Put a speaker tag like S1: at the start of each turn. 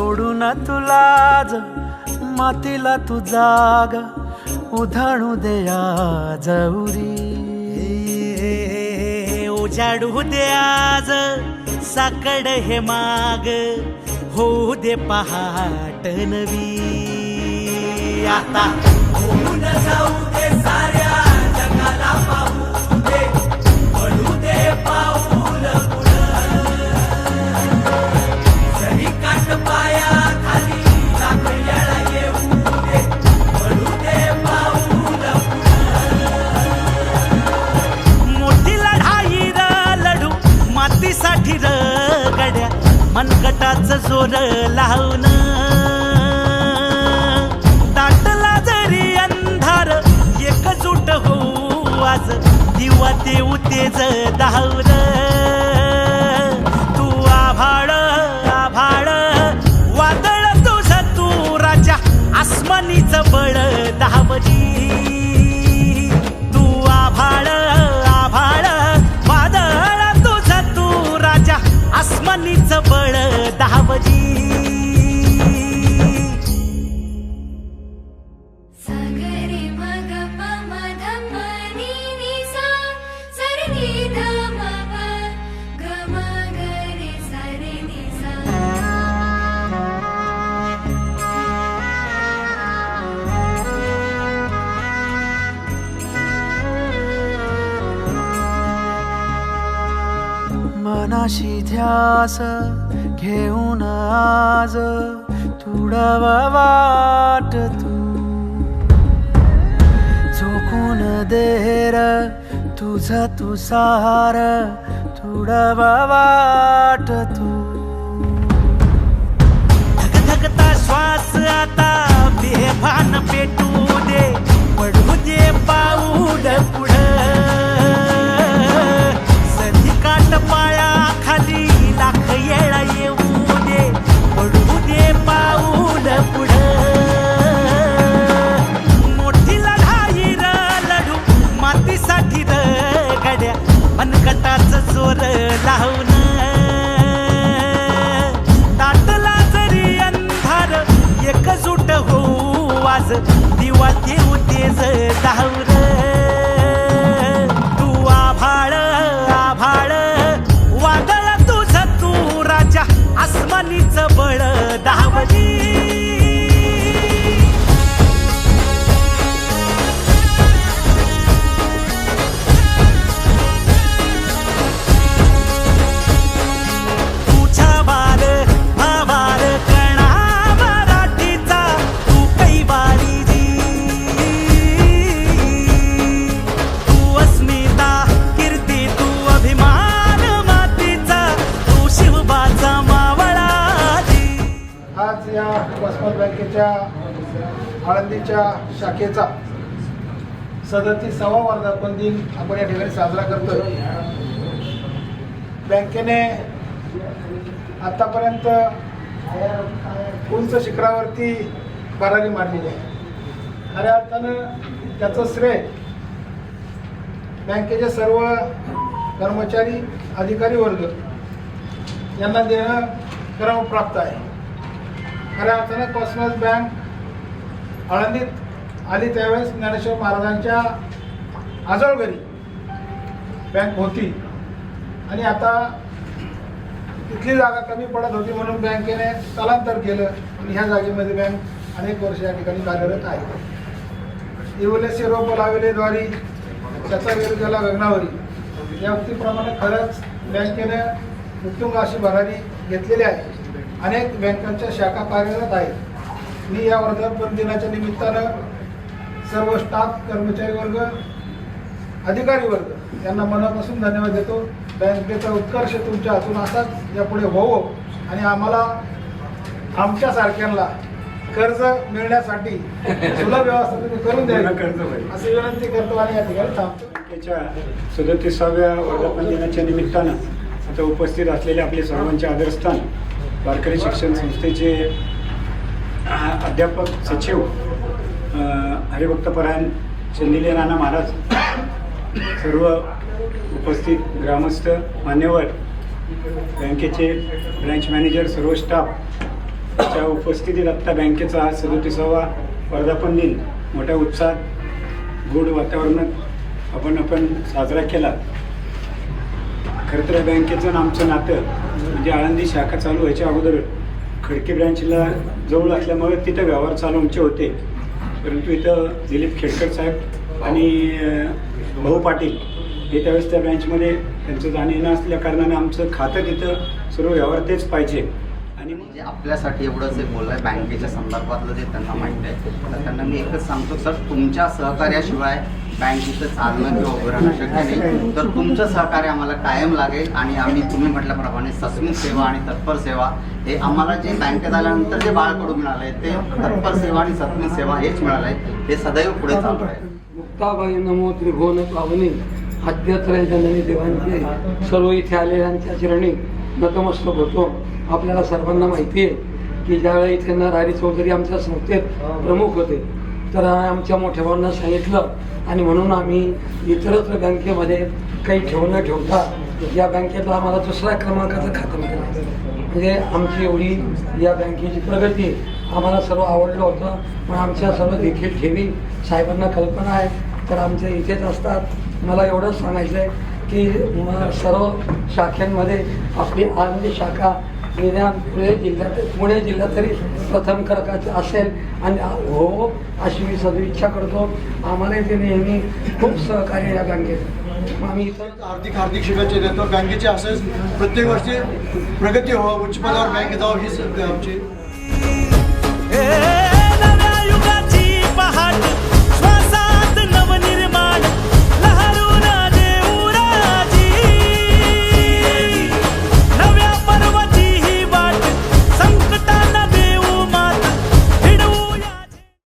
S1: सोडून तुला ज मातीला तू जाग उधाणू दे आज उरी.
S2: उजाडू दे आज साकड हे माग होऊ दे पहाट नवी. आता जाऊ दे होऊ दिवा ते
S3: उतेज धावर
S1: अशी ध्यास घेऊन आज तुडवा वाट तू. झोकून देर तुझ तुसार तुडवा वाट तू.
S2: धकधकता श्वास आता बेभान पेटू दे. पडू दे पाऊल पुढे. जोर लावून जरी अंधार एकजूट होऊ आज दिवा देऊ तेज धावर
S4: आळंदीच्या शाखेचा सदतीसावा वर्धापन दिन आपण या ठिकाणी साजरा करतोय. बँकेने आतापर्यंत उंच शिखरावरती भरारी मारलेली आहे. खऱ्या अर्थानं त्याचं श्रेय बँकेचे सर्व कर्मचारी अधिकारी वर्ग यांना देणं क्रमप्राप्त आहे. खऱ्या अर्थानं कॉस्मस बँक आळंदीत आली त्यावेळेस ज्ञानेश्वर महाराजांच्या आजळगरी बँक होती. आणि आता तिथली जागा कमी पडत होती म्हणून बँकेने स्थलांतर केलं. आणि ह्या जागेमध्ये बँक अनेक वर्ष या ठिकाणी कार्यरत आहे. इवलेसे रोप लावलेद्वारी त्याचा विरुद्धाला गगनावरी. या उक्तीप्रमाणे खरंच बँकेने उत्तुंग अशी भरारी घेतलेली आहे. अनेक बँकांच्या शाखा कार्यरत आहेत. मी या वर्धापन दिनाच्या निमित्तानं सर्व स्टाफ कर्मचारी वर्ग अधिकारी वर्ग यांना मनापासून धन्यवाद देतो. बँकेचा उत्कर्ष तुमच्या हातून असाच यापुढे होवो आणि आम्हाला आमच्यासारख्यांना कर्ज मिळण्यासाठी सुलभ व्यवस्था तुम्ही करून द्यावी. अशी विनंती करतो आणि या ठिकाणी थांबतो.
S5: सदतीसाव्या वर्धापन दिनाच्या निमित्तानं आता उपस्थित असलेले आपले सर्वांचे आदरस्थान वारकरी शिक्षण संस्थेचे अध्यापक सचिव हरिभक्त हरिभक्तपरायण चंदिले राणा महाराज सर्व उपस्थित ग्रामस्थ मान्यवर बँकेचे ब्रँच मॅनेजर सर्व स्टाफ च्या उपस्थितीत आत्ता बँकेचा हा सदोतीसावा वर्धापन दिन. मोठ्या उत्साहात गोड वातावरणात आपण आपण साजरा केला. खरं तर बँकेचं आमचं नातं म्हणजे आळंदी शाखा चालू व्हायच्या अगोदर खडकी ब्रँचला जवळ असल्यामुळे तिथं व्यवहार चालू आमचे होते. परंतु इथं दिलीप खेडकर साहेब आणि भाऊ पाटील हे त्यावेळेस त्या ब्रँचमध्ये त्यांचं जाणं येणं असल्या कारणाने आमचं खातं तिथं सर्व व्यवहार तेच पाहिजे. आणि मग
S6: म्हणजे आपल्यासाठी एवढंच एक बोललं आहे बँकेच्या संदर्भातलं जे त्यांना माहिती आहे. तर त्यांना मी एकच सांगतो सर तुमच्या सहकार्याशिवाय बँकेचं चालणं किंवा उभं राहणं शक्य नाही. तर तुमचं सहकार्य आम्हाला कायम लागेल आणि आम्ही तुम्ही म्हटल्याप्रमाणे सस्मित सेवा आणि तत्पर सेवा हे आम्हाला जे बँकेत आल्यानंतर जे बाळकडू मिळालं आहे ते तत्पर सेवा आणि सस्मित सेवा हेच मिळालं आहे. हे सदैव पुढे चालू आहे.
S7: मुक्ताबाई नमो त्रिभुवन पावनी आद्यत्रय जननी देवांचे सर्व इथे आलेल्यांच्या चरणी नतमस्तक होतो. आपल्याला सर्वांना माहिती आहे की ज्यावेळी इथे नरहरी चौधरी आमच्या संस्थेत प्रमुख होते तर आमच्या मोठ्या भावांना सांगितलं. आणि म्हणून आम्ही इतरत्र बँकेमध्ये काही ठेवणं ठेवता या बँकेतला आम्हाला दुसऱ्या क्रमांकाचं खातं मिळालं. म्हणजे आमची एवढी या बँकेची प्रगती आम्हाला सर्व आवडलं होतं. पण आमच्या सर्व देखील ठेवी साहेबांना कल्पना आहे. तर आमच्या इथेच असतात. मला एवढंच सांगायचं आहे की सर्व शाखांमध्ये आपली आनंदी शाखा निदान पुणे जिल्ह्यात पुणे जिल्ह्यात तरी प्रथम क्रमांकाचं असेल. आणि हो अशी मी सदिच्छा करतो. आम्हाला ते नेहमी खूप सहकार्य या बँकेत. आम्ही इथं
S8: हार्दिक हार्दिक शुभेच्छा देतो. बँकेचे असेच प्रत्येक वर्षी प्रगती व्हावं उच्च पदावर बँकेत जावं हीच आमची.